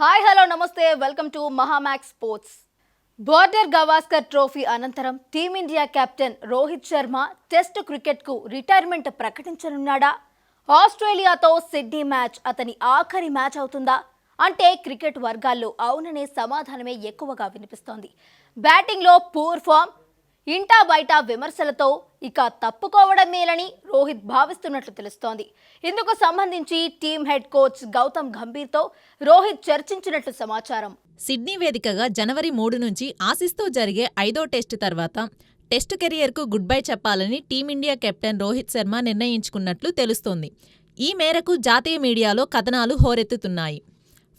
Hi hello నమస్తే. Welcome to Mahamax sports. Border Gavaskar trophy అనంతరం team India captain Rohit Sharma test క్రికెట్కు retirement ప్రకటించనున్నాడా? ఆస్ట్రేలియాతో Sydney match అతని ఆఖరి మ్యాచ్ అవుతుందా? అంటే క్రికెట్ వర్గాల్లో అవుననే సమాధానమే ఎక్కువగా వినిపిస్తోంది. బ్యాటింగ్లో పూర్ ఫామ్ ఇంటా బయట విమర్శలతో ఇక తప్పుకోవడం మేలని రోహిత్ భావిస్తున్నట్లు తెలుస్తోంది. ఇందుకు సంబంధించి టీం హెడ్ కోచ్ గౌతమ్ గంభీర్తో రోహిత్ చర్చించినట్లు సమాచారం. సిడ్నీ వేదికగా జనవరి మూడు నుంచి ఆసీస్తో జరిగే ఐదో టెస్టు తర్వాత టెస్టు కెరియర్కు గుడ్ బై చెప్పాలని team India captain Rohit Sharma నిర్ణయించుకున్నట్లు తెలుస్తోంది. ఈ మేరకు జాతీయ మీడియాలో కథనాలు హోరెత్తుతున్నాయి.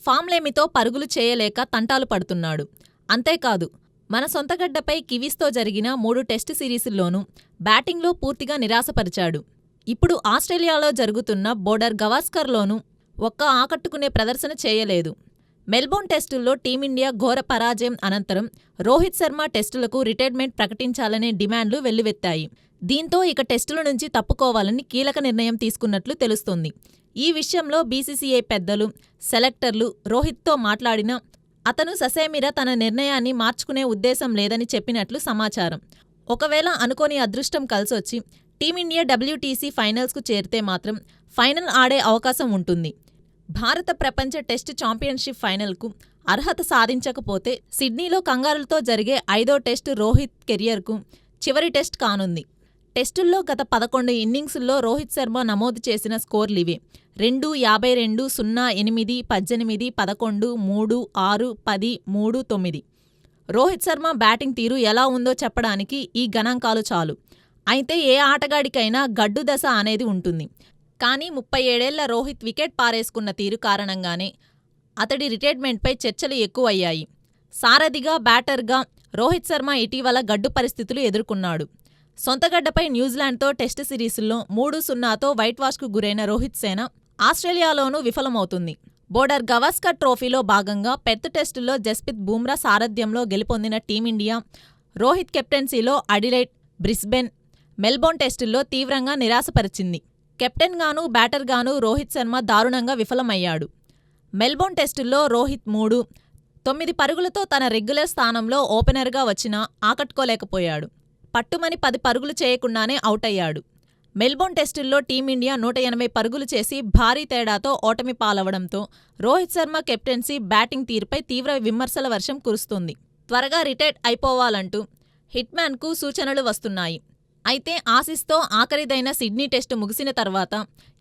ఫామ్లేమితో పరుగులు చేయలేక తంటాలు పడుతున్నాడు. అంతేకాదు మన సొంతగడ్డపై కివీస్తో జరిగిన మూడు టెస్టు సిరీసుల్లోనూ బ్యాటింగ్లో పూర్తిగా నిరాశపరిచాడు. ఇప్పుడు ఆస్ట్రేలియాలో జరుగుతున్న బోర్డర్ గవాస్కర్లోనూ ఒక్క ఆకట్టుకునే ప్రదర్శన చేయలేదు. మెల్బోర్న్ టెస్టుల్లో టీమిండియా ఘోర పరాజయం అనంతరం రోహిత్ శర్మ టెస్టులకు రిటైర్మెంట్ ప్రకటించాలనే డిమాండ్లు వెల్లువెత్తాయి. దీంతో ఇక టెస్టుల నుంచి తప్పుకోవాలని కీలక నిర్ణయం తీసుకున్నట్లు తెలుస్తోంది. ఈ విషయంలో బీసీసీఐ పెద్దలు సెలెక్టర్లు రోహిత్తో మాట్లాడినా అతను ససేమిరా తన నిర్ణయాన్ని మార్చుకునే ఉద్దేశం లేదని చెప్పినట్లు సమాచారం. ఒకవేళ అనుకోని అదృష్టం కలిసొచ్చి టీమిండియా డబ్ల్యూటీసీ ఫైనల్స్కు చేరితే మాత్రం ఫైనల్ ఆడే అవకాశం ఉంటుంది. భారత ప్రపంచ టెస్టు ఛాంపియన్షిప్ ఫైనల్కు అర్హత సాధించకపోతే సిడ్నీలో కంగారులతో జరిగే ఐదో టెస్టు రోహిత్ కెరియర్కు చివరి టెస్ట్ కానుంది. టెస్టుల్లో గత పదకొండు ఇన్నింగ్సుల్లో రోహిత్ శర్మ నమోదు చేసిన స్కోర్లివే రెండు యాభై రెండు సున్నా ఎనిమిది పద్దెనిమిది పదకొండు మూడు ఆరు పది మూడు తొమ్మిది. రోహిత్ శర్మ బ్యాటింగ్ తీరు ఎలా ఉందో చెప్పడానికి ఈ గణాంకాలు చాలు. అయితే ఏ ఆటగాడికైనా గడ్డు దశ అనేది ఉంటుంది. కానీ ముప్పై ఏడేళ్ళ రోహిత్ వికెట్ పారేసుకున్న తీరు కారణంగానే అతడి రిటైర్మెంట్పై చర్చలు ఎక్కువయ్యాయి. సారథిగా బ్యాటర్గా రోహిత్ శర్మ ఇటీవల గడ్డు పరిస్థితులు ఎదుర్కొన్నాడు. సొంతగడ్డపై న్యూజిలాండ్తో టెస్టు సిరీస్లో మూడు సున్నాతో వైట్ వాష్కు గురైన రోహిత్ సేన ఆస్ట్రేలియాలోనూ విఫలమవుతుంది. బోర్డర్ గవాస్కర్ ట్రోఫీలో భాగంగా పెర్త్ టెస్టులో జస్ప్రీత్ బూమ్రా సారథ్యంలో గెలుపొందిన టీమిండియా రోహిత్ కెప్టెన్సీలో అడిలైట్ బ్రిస్బెన్ మెల్బోర్న్ టెస్టుల్లో తీవ్రంగా నిరాశపరిచింది. కెప్టెన్గాను బ్యాటర్గాను రోహిత్ శర్మ దారుణంగా విఫలమయ్యాడు. మెల్బోర్న్ టెస్టుల్లో రోహిత్ మూడు తొమ్మిది పరుగులతో తన రెగ్యులర్ స్థానంలో ఓపెనర్గా వచ్చినా ఆకట్టుకోలేకపోయాడు. పట్టుమని పది పరుగులు చేయకుండానే అవుటయ్యాడు. మెల్బోర్న్ టెస్టుల్లో టీమిండియా నూట ఎనభై పరుగులు చేసి భారీ తేడాతో ఓటమి పాలవడంతో రోహిత్ శర్మ కెప్టెన్సీ బ్యాటింగ్ తీరుపై తీవ్ర విమర్శల వర్షం కురుస్తుంది. త్వరగా రిటైర్డ్ అయిపోవాలంటూ హిట్మ్యాన్కు సూచనలు వస్తున్నాయి. అయితే ఆసీస్తో ఆఖరిదైన సిడ్నీ టెస్టు ముగిసిన తర్వాత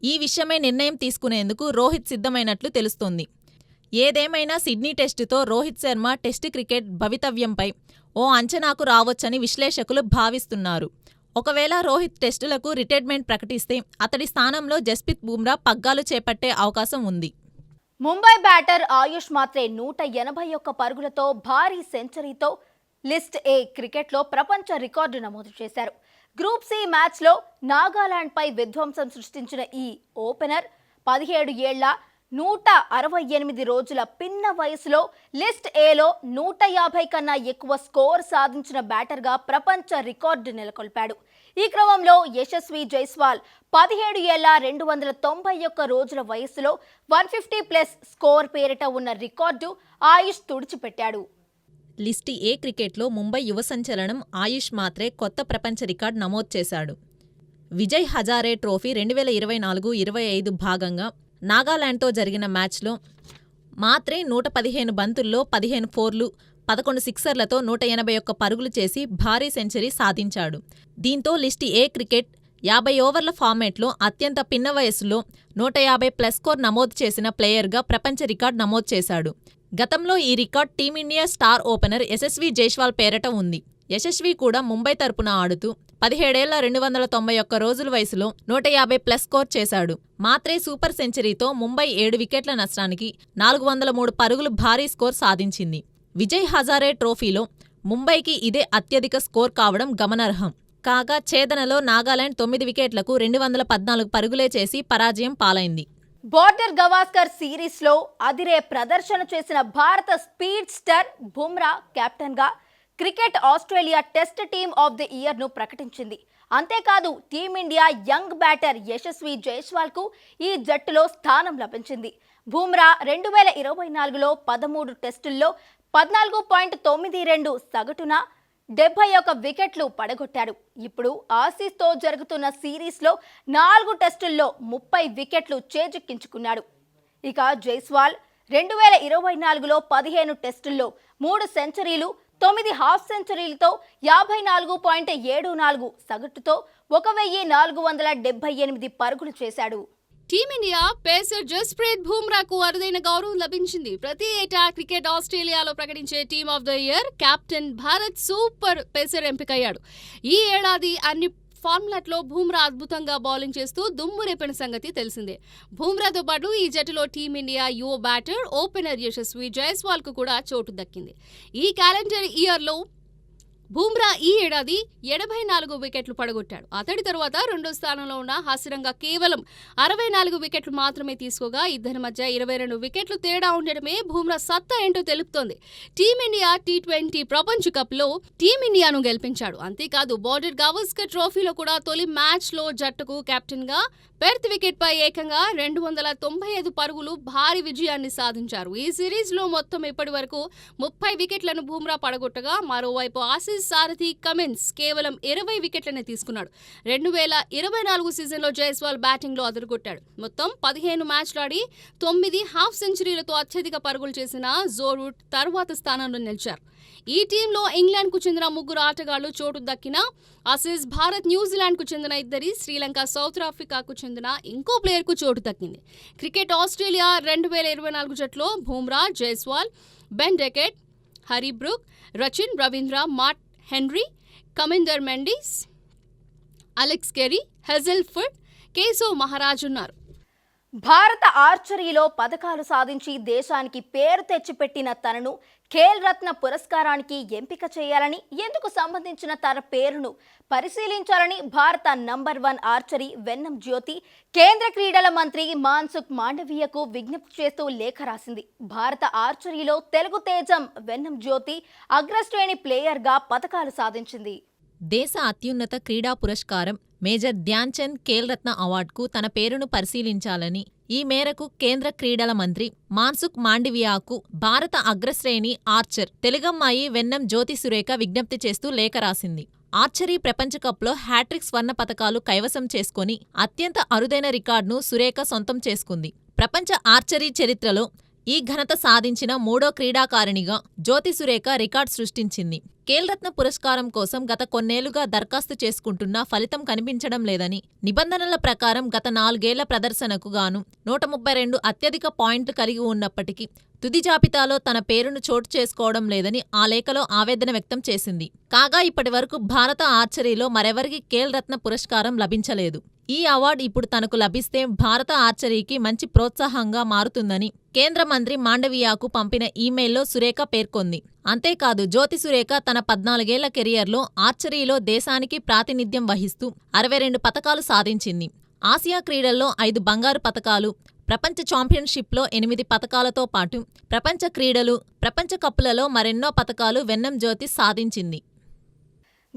ఈ విషయమై నిర్ణయం తీసుకునేందుకు రోహిత్ సిద్ధమైనట్లు తెలుస్తోంది. ఏదేమైనా సిడ్నీ టెస్టుతో రోహిత్ శర్మ టెస్టు క్రికెట్ భవితవ్యంపై ఓ అంచనాకు రావచ్చని విశ్లేషకులు భావిస్తున్నారు. ఒకవేళ రోహిత్ టెస్టులకు రిటైర్మెంట్ ప్రకటిస్తే అతడి స్థానంలో జస్ప్రీత్ బుమ్రా పగ్గాలు చేపట్టే అవకాశం ఉంది. ముంబై బ్యాటర్ ఆయుష్ మాత్రే నూట ఎనభై ఒక్క పరుగులతో భారీ సెంచరీతో లిస్ట్ ఏ క్రికెట్లో ప్రపంచ రికార్డు నమోదు చేశారు. గ్రూప్ సి మ్యాచ్లో నాగాలాండ్పై విధ్వంసం సృష్టించిన ఈ ఓపెనర్ పదిహేడు ఏళ్ళ నూట అరవై ఎనిమిది రోజుల పిన్న వయసులో లిస్ట్ ఏలో నూట యాభై కన్నా ఎక్కువ స్కోర్ సాధించిన బ్యాటర్గా ప్రపంచ రికార్డు నెలకొల్పాడు. ఈ క్రమంలో యశస్వి జైస్వాల్ పదిహేడు ఏళ్ళ రెండు వందల తొంభై ఒక్క రోజుల వయసులో వన్ ఫిఫ్టీ ప్లస్ స్కోర్ పేరిట ఉన్న రికార్డు ఆయుష్ తుడిచిపెట్టాడు. లిస్ట్ ఏ క్రికెట్లో ముంబై యువ సంచలనం ఆయుష్ మాత్రే కొత్త ప్రపంచ రికార్డు నమోదు చేశాడు. విజయ్ హజారే ట్రోఫీ రెండు వేల ఇరవై నాలుగు ఇరవై ఐదు భాగంగా నాగాలాండ్తో జరిగిన మ్యాచ్లో మాత్రే నూట పదిహేను బంతుల్లో పదిహేను ఫోర్లు పదకొండు సిక్సర్లతో నూట ఎనభై ఒక్క పరుగులు చేసి భారీ సెంచరీ సాధించాడు. దీంతో లిస్ట్ ఏ క్రికెట్ యాభై ఓవర్ల ఫార్మాట్లో అత్యంత పిన్న వయసులో నూట యాభై ప్లస్ స్కోర్ నమోదు చేసిన ప్లేయర్గా ప్రపంచ రికార్డు నమోదు చేశాడు. గతంలో ఈ record team India star opener Yashasvi Jaiswal పేరట ఉంది. యశస్వి కూడా ముంబై తరపున ఆడుతూ పదిహేడేళ్ళ రెండు వందల తొంభై ఒక్క రోజుల వయసులో నూట యాభై ప్లస్ స్కోర్ చేశాడు. మాత్రే సూపర్ సెంచరీతో ముంబై ఏడు వికెట్ల నష్టానికి నాలుగు వందల మూడు పరుగులు భారీ స్కోర్ సాధించింది. విజయ్ హజారే ట్రోఫీలో ముంబైకి ఇదే అత్యధిక స్కోర్ కావడం గమనార్హం. కాగా ఛేదనలో నాగాలాండ్ తొమ్మిది వికెట్లకు రెండు వందల పద్నాలుగు పరుగులే చేసి పరాజయం పాలైంది. బోర్డర్ గవాస్కర్ సిరీస్లో అదిరే ప్రదర్శన చేసిన భారత స్పీడ్ స్టార్ బుమ్రా కెప్టెన్గా cricket Australia test team of the ఇయర్ను ప్రకటించింది. అంతేకాదు team India young batter Yashasvi జైస్వాల్కు ఈ జట్టులో స్థానం లభించింది. బూమ్రా రెండు వేల ఇరవై నాలుగులో పదమూడు టెస్టుల్లో పద్నాలుగు పాయింట్ తొమ్మిది రెండు సగటున డెబ్బై ఒక వికెట్లు పడగొట్టాడు ఇప్పుడు ఆసీస్తో జరుగుతున్న సిరీస్లో నాలుగు టెస్టుల్లో ముప్పై వికెట్లు చేజిక్కించుకున్నాడు. ఇక జైస్వాల్ రెండు వేల ఇరవై నాలుగులో పదిహేను టెస్టుల్లో మూడు సెంచరీలు తొమ్మిది హాఫ్ సెంచరీలతో యాభై నాలుగు పాయింట్ ఏడు నాలుగు సగటుతో ఒక వెయ్యి నాలుగు వందల డెబ్బై ఎనిమిది పరుగులు చేశాడు. టీమిండియా పేసర్ జస్ప్రీత్ బూమ్రాకు అరుదైన గౌరవం లభించింది. ప్రతి ఏటా క్రికెట్ ఆస్ట్రేలియాలో ప్రకటించే team of the year captain Bharat super pacer ఎంపికయ్యాడు. ఈ ఏడాది అన్ని ఫార్ములాట్లో బూమ్రా అద్భుతంగా బౌలింగ్ చేస్తూ దుమ్ము రేపిన సంగతి తెలిసిందే. బుమ్రాతో పాటు ఈ జట్టులో టీమిండియా యువ బ్యాటర్ ఓపెనర్ యశస్వి జైస్వాల్కు కూడా చోటు దక్కింది. ఈ క్యాలెండర్ ఇయర్లో బూమ్రా ఈ ఏడాది ఎనభై నాలుగు వికెట్లు పడగొట్టాడు. అతడి తరువాత రెండో స్థానంలో ఉన్న హాసిరంగా కేవలం అరవై నాలుగు వికెట్లు మాత్రమే తీసుకోగా ఇద్దరి మధ్య ఇరవై రెండు వికెట్లు తేడా ఉండడమే బూమ్రా సత్తా ఏంటో తెలుపుతోంది. టీమిండియా టీ ట్వంటీ ప్రపంచ కప్లో టీమిండియాను గెలిపించాడు. అంతేకాదు బార్డర్ గవస్కర్ ట్రోఫీలో కూడా తొలి మ్యాచ్లో జట్టుకు కెప్టెన్గా పెర్త్ వికెట్ పై ఏకంగా రెండు వందల తొంభై ఐదు పరుగులు భారీ విజయాన్ని సాధించారు. ఈ సిరీస్లో మొత్తం ఇప్పటి వరకు ముప్పై వికెట్లను బూమ్రా పడగొట్టగా మరోవైపు ఆసీస్ సారథి కమిన్స్ కేవలం ఇరవై వికెట్లనే తీసుకున్నాడు. రెండు వేల ఇరవై నాలుగు సీజన్లో జైస్వాల్ బ్యాటింగ్లో అదరగొట్టాడు. మొత్తం పదిహేను మ్యాచ్లు ఆడి తొమ్మిది హాఫ్ సెంచరీలతో అత్యధిక పరుగులు చేసిన జోరూట్ తర్వాత స్థానంలో నిలిచారు. ఈ టీంలో ఇంగ్లాండ్కు చెందిన ముగ్గురు ఆటగాళ్ళు చోటు దక్కిన ఆసీస్ భారత్ న్యూజిలాండ్కు చెందిన ఇద్దరి శ్రీలంక సౌత్ ఆఫ్రికాకు చెందిన ఇంకో ప్లేయర్కు చోటు దక్కింది. క్రికెట్ ఆస్ట్రేలియా రెండు వేల ఇరవై నాలుగు జట్లో Bumrah Jaiswal Ben Duckett Harry Brook Rachin Ravindra Matt Henry Kamindu Mendis Alex Carey Hazlewood Keshav Maharaj ఉన్నారు భారత ఆర్చరీలో పథకాలు సాధించి దేశానికి పేరు తెచ్చిపెట్టిన తనను ఖేల్ రత్న పురస్కారానికి ఎంపిక చేయాలని ఎందుకు సంబంధించిన తన పేరును పరిశీలించాలని భారత number one archery Vennam Jyothi కేంద్ర క్రీడల మంత్రి మాన్సుఖ్ మాండవీయకు విజ్ఞప్తి చేస్తూ లేఖ రాసింది. భారత ఆర్చరీలో తెలుగు తేజం వెన్నం జ్యోతి అగ్రశ్రేణి ప్లేయర్గా పథకాలు సాధించింది. దేశ అత్యున్నత క్రీడా పురస్కారం మేజర్ ధ్యాన్చంద్ ఖేల్రత్న అవార్డుకు తన పేరును పరిశీలించాలని ఈ మేరకు కేంద్ర క్రీడల మంత్రి మాన్సుఖ్ మాండివియాకు భారత అగ్రశ్రేణి ఆర్చర్ తెలుగమ్మాయి వెన్నం జ్యోతి సురేఖ విజ్ఞప్తి చేస్తూ లేఖ రాసింది. ఆర్చరీ ప్రపంచకప్లో హ్యాట్రిక్ స్వర్ణ పతకాలు కైవసం చేసుకొని అత్యంత అరుదైన రికార్డును సురేఖ సొంతం చేసుకుంది. ప్రపంచ ఆర్చరీ చరిత్రలో ఈ ఘనత సాధించిన మూడో క్రీడాకారిణిగా జ్యోతి సురేఖ రికార్డ్ సృష్టించింది. కేల్రత్న పురస్కారం కోసం గత కొన్నేళ్ళుగా దరఖాస్తు చేసుకుంటున్నా ఫలితం కనిపించడం లేదని. నిబంధనల ప్రకారం గత నాలుగేళ్ళ ప్రదర్శనకు గాను నూట ముప్పై రెండు అత్యధిక పాయింట్లు కలిగి ఉన్నప్పటికీ తుది జాబితాలో తన పేరును చోటు చేసుకోవడం లేదని ఆ లేఖలో ఆవేదన వ్యక్తం చేసింది. కాగా ఇప్పటివరకు భారత ఆర్చరీలో మరెవరికి కేల్ రత్న పురస్కారం లభించలేదు. ఈ అవార్డు ఇప్పుడు తనకు లభిస్తే భారత ఆర్చరీకి మంచి ప్రోత్సాహంగా మారుతుందని కేంద్ర మంత్రి మాండవియాకు పంపిన ఈమెయిల్లో సురేఖ పేర్కొంది. అంతేకాదు జ్యోతి సురేఖ తన పద్నాలుగేళ్ళ కెరియర్లో ఆర్చరీలో దేశానికి ప్రాతినిధ్యం వహిస్తూ అరవై రెండు పతకాలు సాధించింది. ఆసియా క్రీడల్లో ఐదు బంగారు పతకాలు ప్రపంచ ఛాంపియన్షిప్లో ఎనిమిది పతకాలతో పాటు ప్రపంచ క్రీడలు ప్రపంచ కప్పులలో మరెన్నో పతకాలు వెన్నం జ్యోతి సాధించింది.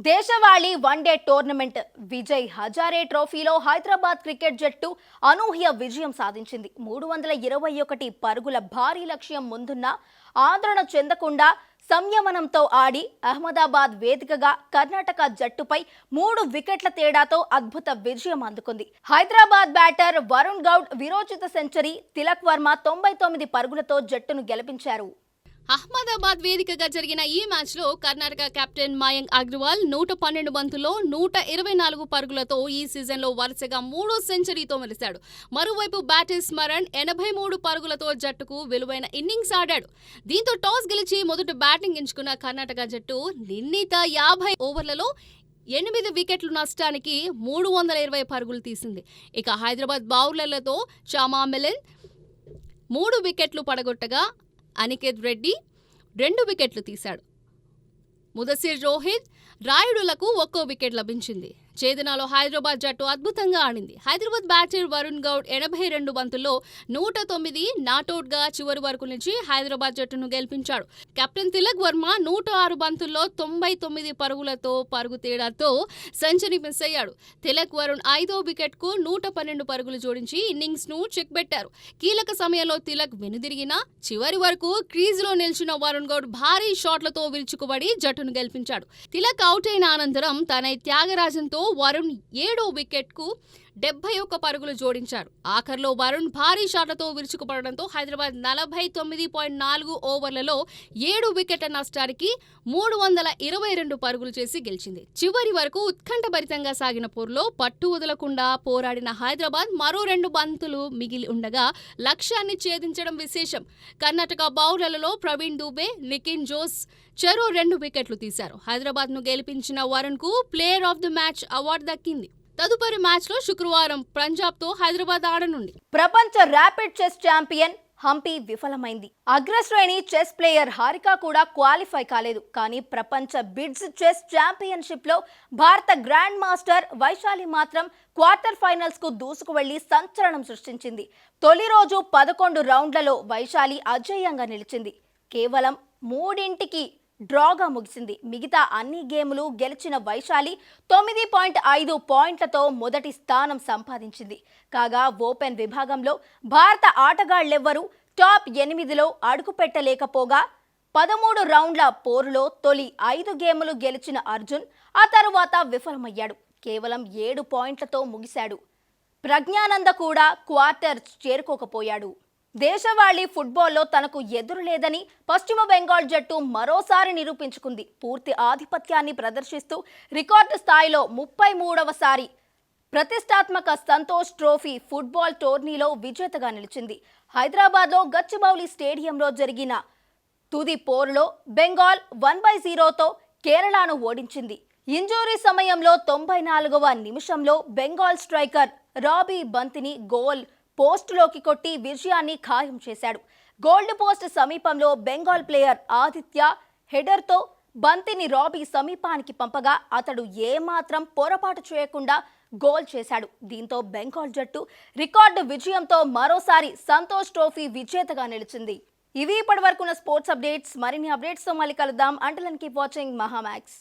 దేశవాళీ వన్డే టోర్నమెంట్. విజయ్ హజారే ట్రోఫీలో హైదరాబాద్ క్రికెట్ జట్టు అనూహ్య విజయం సాధించింది. మూడు వందల ఇరవై ఒకటి పరుగుల భారీ లక్ష్యం ముందున్న ఆందోళన చెందకుండా సంయమనంతో ఆడి అహ్మదాబాద్ వేదికగా కర్ణాటక జట్టుపై మూడు వికెట్ల తేడాతో అద్భుత విజయం అందుకుంది. హైదరాబాద్ బ్యాటర్ వరుణ్ గౌడ్ విరోచిత సెంచరీ తిలక్ వర్మ తొంభై తొమ్మిది పరుగులతో జట్టును గెలిపించారు. అహ్మదాబాద్ వేదికగా జరిగిన ఈ మ్యాచ్లో కర్ణాటక కెప్టెన్ మయాంక్ అగ్రవాల్ నూట పన్నెండు బంతుల్లో నూట ఇరవై నాలుగు పరుగులతో ఈ సీజన్లో వరుసగా మూడో సెంచరీతో మెలిశాడు మరోవైపు బ్యాటింగ్ స్మరణ్ ఎనభై మూడు పరుగులతో జట్టుకు విలువైన ఇన్నింగ్స్ ఆడాడు. దీంతో టాస్ గెలిచి మొదట బ్యాటింగ్ ఎంచుకున్న కర్ణాటక జట్టు నిర్ణీత యాభై ఓవర్లలో ఎనిమిది వికెట్లు నష్టానికి మూడు వందల ఇరవై పరుగులు తీసింది. ఇక హైదరాబాద్ బౌలర్లతో చామా మిలిన్ మూడు వికెట్లు పడగొట్టగా అనికేత్ రెడ్డి రెండు వికెట్లు తీశాడు. ముదసిర్ రోహిత్ రాయుడులకు ఒక్కో వికెట్ లభించింది. చేదనాలో హైదరాబాద్ జట్టు అద్భుతంగా ఆడింది. హైదరాబాద్ బ్యాటర్ వరుణ్ గౌడ్ ఎనభై రెండు బంతుల్లో నూట తొమ్మిది నాటౌట్గా చివరి వరకు నుంచి హైదరాబాద్ జట్టును గెలిపించాడు. కెప్టెన్ తిలక్ వర్మ నూట ఆరు బంతుల్లో తొంభై తొమ్మిది పరుగులతో పరుగు తేడాతో సెంచరీ మిస్ అయ్యాడు. తిలక్ వరుణ్ ఐదో వికెట్కు నూట పన్నెండు పరుగులు జోడించి ఇన్నింగ్స్ను చెక్ పెట్టారు కీలక సమయంలో తిలక్ వెనుదిరిగినా చివరి వరకు క్రీజ్లో నిలిచిన వరుణ్ గౌడ్ భారీ షాట్లతో విరుచుకుబడి జట్టును గెలిపించాడు. తిలక్ అవుట్ అయిన అనంతరం తన త్యాగరాజంతో వరుణ్ ఏడో వికెట్కు డెబ్బై ఒక్క పరుగులు జోడించాడు ఆఖర్లో వరుణ్ భారీ షాట్లతో విరుచుకుపడడంతో హైదరాబాద్ నలభై తొమ్మిది పాయింట్ నాలుగు ఓవర్లలో ఏడు వికెట్ల నష్టానికి మూడు వందల ఇరవై రెండు పరుగులు చేసి గెలిచింది. చివరి వరకు ఉత్కంఠభరితంగా సాగిన పోరులో పట్టు వదలకుండా పోరాడిన హైదరాబాద్ మరో రెండు బంతులు మిగిలి ఉండగా లక్ష్యాన్ని ఛేదించడం విశేషం. కర్ణాటక బౌలర్లలో ప్రవీణ్ దూబే నికిన్ జోస్ చెరో రెండు వికెట్లు తీశారు. హైదరాబాద్ను గెలిపించిన వరుణ్కు player of the match award దక్కింది. తదుపరి మ్యాచ్లో శుక్రవారం పంజాబ్తో హైదరాబాద్ ఆడనుంది. ప్రపంచ ర్యాపిడ్ చెస్ ఛాంపియన్ హంపి విఫలమైంది. అగ్రశ్రేణి చెస్ ప్లేయర్ హారిక కూడా క్వాలిఫై కాలేదు. కానీ ప్రపంచ బిడ్స్ చెస్ ఛాంపియన్షిప్లో భారత గ్రాండ్ మాస్టర్ వైశాలి మాత్రం క్వార్టర్ ఫైనల్స్కు దూసుకు వెళ్ళి సంచలనం సృష్టించింది. తొలి రోజు పదకొండు రౌండ్లలో వైశాలి అజేయంగా నిలిచింది. కేవలం మూడింటికి డ్రాగా ముగిసింది. మిగతా అన్ని గేములు గెలిచిన వైశాలి తొమ్మిది పాయింట్ ఐదు పాయింట్లతో మొదటి స్థానం సంపాదించింది. కాగా ఓపెన్ విభాగంలో భారత ఆటగాళ్ళెవ్వరూ టాప్ ఎనిమిదిలో అడుగుపెట్టలేకపోగా పదమూడు రౌండ్ల పోరులో తొలి ఐదు గేములు గెలిచిన అర్జున్ ఆ తరువాత విఫలమయ్యాడు. కేవలం ఏడు పాయింట్లతో ముగిశాడు. ప్రజ్ఞానంద కూడా క్వార్టర్ చేరుకోకపోయాడు. దేశవాళీ ఫుట్బాల్లో తనకు ఎదురు లేదని పశ్చిమ బెంగాల్ జట్టు మరోసారి నిరూపించుకుంది. పూర్తి ఆధిపత్యాన్ని ప్రదర్శిస్తూ రికార్డు స్థాయిలో ముప్పై మూడవసారి ప్రతిష్టాత్మక సంతోష్ ట్రోఫీ ఫుట్బాల్ టోర్నీలో విజేతగా నిలిచింది. హైదరాబాద్లో గచ్చిబౌలి స్టేడియంలో జరిగిన తుది పోరులో బెంగాల్ వన్ బై జీరోతో కేరళను ఓడించింది. ఇంజూరీ సమయంలో తొంభై నాలుగవ నిమిషంలో బెంగాల్ స్ట్రైకర్ రాబీ బంతిని గోల్ పోస్టులోకి కొట్టి విజయాన్ని ఖాయం చేశాడు. గోల్డ్ పోస్ట్ సమీపంలో బెంగాల్ ప్లేయర్ ఆదిత్య హెడర్తో బంతిని రాబీ సమీపానికి పంపగా అతడు ఏమాత్రం పొరపాటు చేయకుండా గోల్ చేశాడు. దీంతో బెంగాల్ జట్టు రికార్డు విజయంతో మరోసారి సంతోష్ ట్రోఫీ విజేతగా నిలిచింది. ఇవి ఇప్పటి వరకున్న స్పోర్ట్స్ అప్డేట్స్. మరిన్ని అప్డేట్స్తో మళ్ళీ కలుద్దాం. అంటలన్ కీప్ వాచింగ్ మహామాక్స్.